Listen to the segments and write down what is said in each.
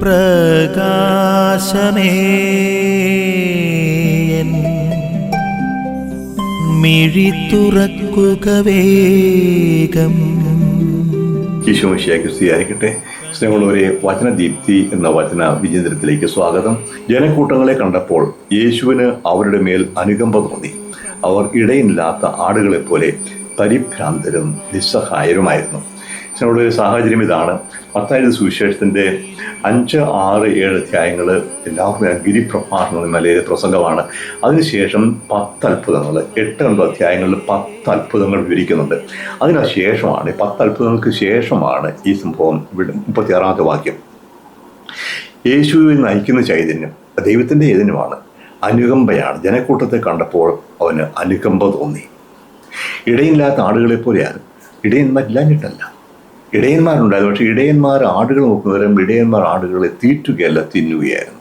പ്രകാശമേ. മിഴിത്തുറക്കുക മിഴി തുറക്കുക വേഗം. ക്രിസ്തിയായിരിക്കട്ടെ സ്നേഹമുള്ളവരെ വചനദീപ്തി എന്ന വചന വിചിന്തനത്തിലേക്ക് സ്വാഗതം. ജനക്കൂട്ടങ്ങളെ കണ്ടപ്പോൾ യേശുവിന് അവരുടെ മേൽ അനുകമ്പ തോന്നി. അവർ ഇടയില്ലാത്ത ആടുകളെ പോലെ പരിഭ്രാന്തരും നിസ്സഹായരുമായിരുന്നു. ഒരു സാഹചര്യം ഇതാണ്. പത്തായത് സുവിശേഷത്തിന്റെ അഞ്ച് ആറ് ഏഴ് അധ്യായങ്ങൾ എല്ലാവർക്കും ഗിരിപ്രഭാഷണം എന്ന പ്രസംഗമാണ്. അതിനുശേഷം പത്ത് അത്ഭുതങ്ങൾ എട്ട് ഒൻപത് അധ്യായങ്ങളിൽ പത്ത് അത്ഭുതങ്ങൾ വിവരിക്കുന്നുണ്ട്. അതിനുശേഷമാണ് പത്ത് അത്ഭുതങ്ങൾക്ക് ശേഷമാണ് ഈ സംഭവം മുപ്പത്തിയാറാമത്തെ വാക്യം. യേശുവിൽ നയിക്കുന്ന ചൈതന്യം ദൈവത്തിന്റെ ചൈതന്യമാണ്. അനുകമ്പയാണ്. ജനക്കൂട്ടത്തെ കണ്ടപ്പോൾ അവന് അനുകമ്പ തോന്നി. ഇടയില്ലാത്ത ആടുകളെ പോലെയാണ് ഇടയന്മാരില്ലാഞ്ഞിട്ടല്ല ഇടയന്മാരുണ്ടായിരുന്നു. പക്ഷേ ഇടയന്മാർ ആടുകൾ നോക്കുന്നവരും ഇടയന്മാർ ആടുകളെ തീറ്റുകയല്ല തിന്നുകയായിരുന്നു.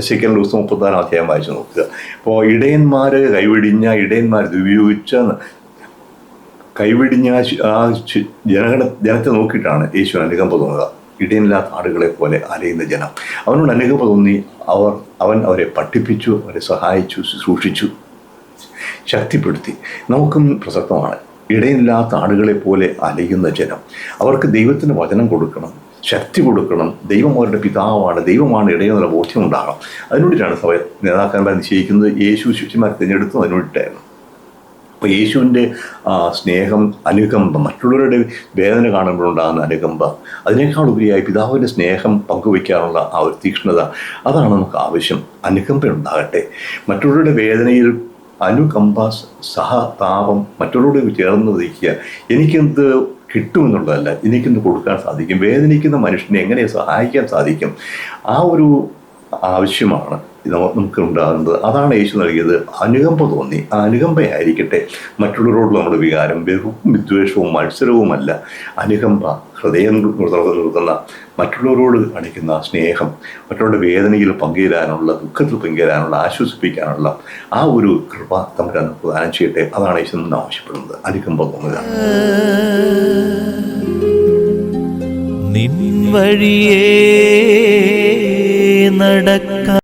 സെക്കൻഡ് ദിവസം മുപ്പത്താറാം അധ്യായം വായിച്ചു നോക്കുക. അപ്പോൾ ഇടയന്മാർ കൈവിടിഞ്ഞ ഇടയന്മാർ ഉപയോഗിച്ച കൈവിടിഞ്ഞ ആ ജനഗണ ജനത്തെ നോക്കിയിട്ടാണ് യേശു അനുകമ്പ തോന്നുക. ഇടയില്ലാത്ത ആടുകളെ പോലെ അലയുന്ന ജനം. അവനോട് അനുകമ്പ തോന്നി. അവർ അവൻ അവരെ പഠിപ്പിച്ചു അവരെ സഹായിച്ചു ശുശ്രൂഷിച്ചു ശക്തിപ്പെടുത്തി. നമുക്കും പ്രസക്തമാണ്. ഇടയില്ലാത്ത ആളുകളെ പോലെ അലയുന്ന ജനം. അവർക്ക് ദൈവത്തിന് വചനം കൊടുക്കണം ശക്തി കൊടുക്കണം. ദൈവം അവരുടെ പിതാവാണ് ദൈവമാണ് ഇടയെന്നുള്ള ബോധ്യം ഉണ്ടാകണം. അതിനുവേണ്ടിയിട്ടാണ് സഭ നേതാക്കന്മാർ നിശ്ചയിക്കുന്നത്. യേശു ശിഷ്യന്മാർ തിരഞ്ഞെടുത്തു അതിനുവേണ്ടിയിട്ടായിരുന്നു. അപ്പോൾ യേശുവിന്റെ സ്നേഹം അനുകമ്പ മറ്റുള്ളവരുടെ വേദന കാണുമ്പോഴുണ്ടാകുന്ന അനുകമ്പ അതിനേക്കാൾ ഉപരിയായി പിതാവിന്റെ സ്നേഹം പങ്കുവയ്ക്കാനുള്ള ആ ഒരു തീക്ഷ്ണത അതാണ് നമുക്ക് ആവശ്യം. അനുകമ്പ ഉണ്ടാകട്ടെ മറ്റുള്ളവരുടെ വേദനയിൽ അനുകമ്പ സഹതാപം മറ്റുള്ളവരോട് ചേർന്ന് നിൽക്കുക എനിക്കെന്ത് കിട്ടുമെന്നുള്ളതല്ല. എനിക്കിന്ന് കൊടുക്കാൻ സാധിക്കും? വേദനിക്കുന്ന മനുഷ്യനെ എങ്ങനെ സഹായിക്കാൻ സാധിക്കും? ആ ഒരു ആവശ്യമാണ് നമുക്ക് ഉണ്ടാകുന്നത്. അതാണ് യേശു നൽകിയത്. അനുകമ്പ തോന്നി. ആ അനുകമ്പയായിരിക്കട്ടെ. മറ്റുള്ളവരോടുള്ള നമ്മുടെ വികാരം വെറും വിദ്വേഷവും മത്സരവുമല്ല. അനുകമ്പ ഹൃദയം നിൽക്കുന്ന മറ്റുള്ളവരോട് കാണിക്കുന്ന സ്നേഹം മറ്റുള്ളവരുടെ വേദനയിൽ പങ്കുചേരാനുള്ള ദുഃഖത്തിൽ പങ്കുചേരാനുള്ള ആശ്വസിപ്പിക്കാനുള്ള ആ ഒരു കൃപ നമുക്ക് പ്രദാനം ചെയ്യട്ടെ. അതാണ് യേശു നിന്ന് ആവശ്യപ്പെടുന്നത്. അനുകമ്പ തോന്നുക. നിൻ വഴിയേ നടക്ക